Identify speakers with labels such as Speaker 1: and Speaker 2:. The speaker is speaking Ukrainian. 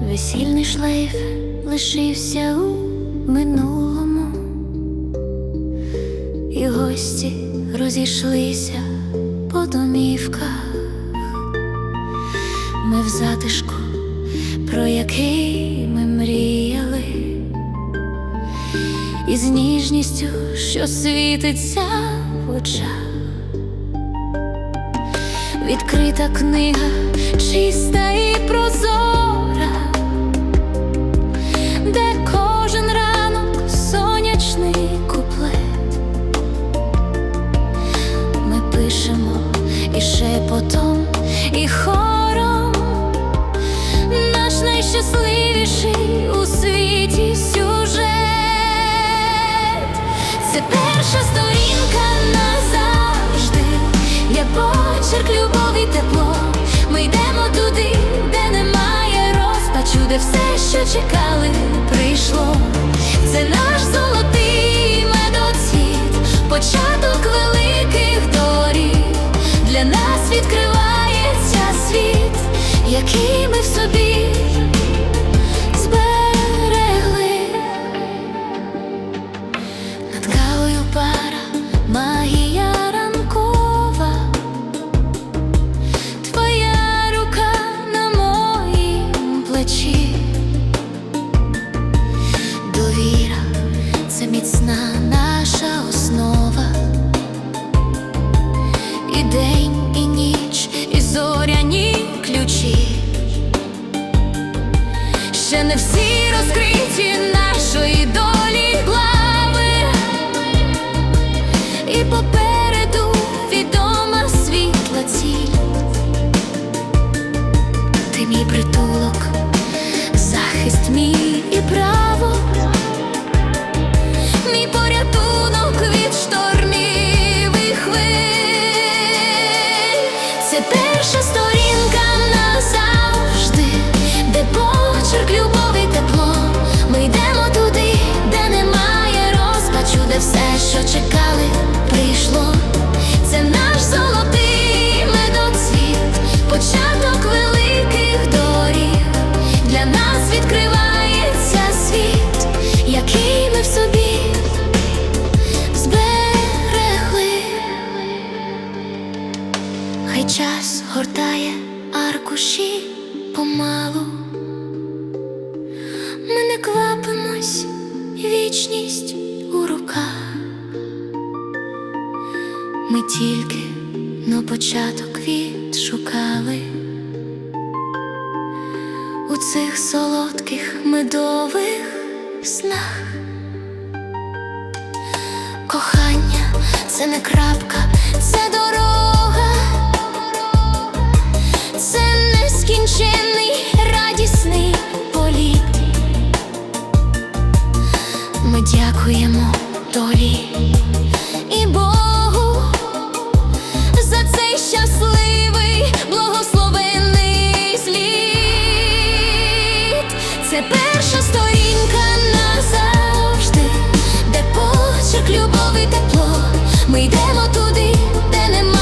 Speaker 1: весільний шлейф лишився у минулому, і гості розійшлися по домівках, ми в затишку, про який ми мріяли, і з ніжністю, що світиться в очах. Відкрита книга, чиста і прозора. І хором наш найщасливіший у світі сюжет. Це перша сторінка не всі розкриті час гортає аркуші помалу. Ми не квапимось, вічність у руках. Ми тільки на початок відшукали у цих солодких медових снах. Кохання це не крапка, це дорога, сторінка назавжди, де почерк любов і тепло, ми йдемо туди, де нема.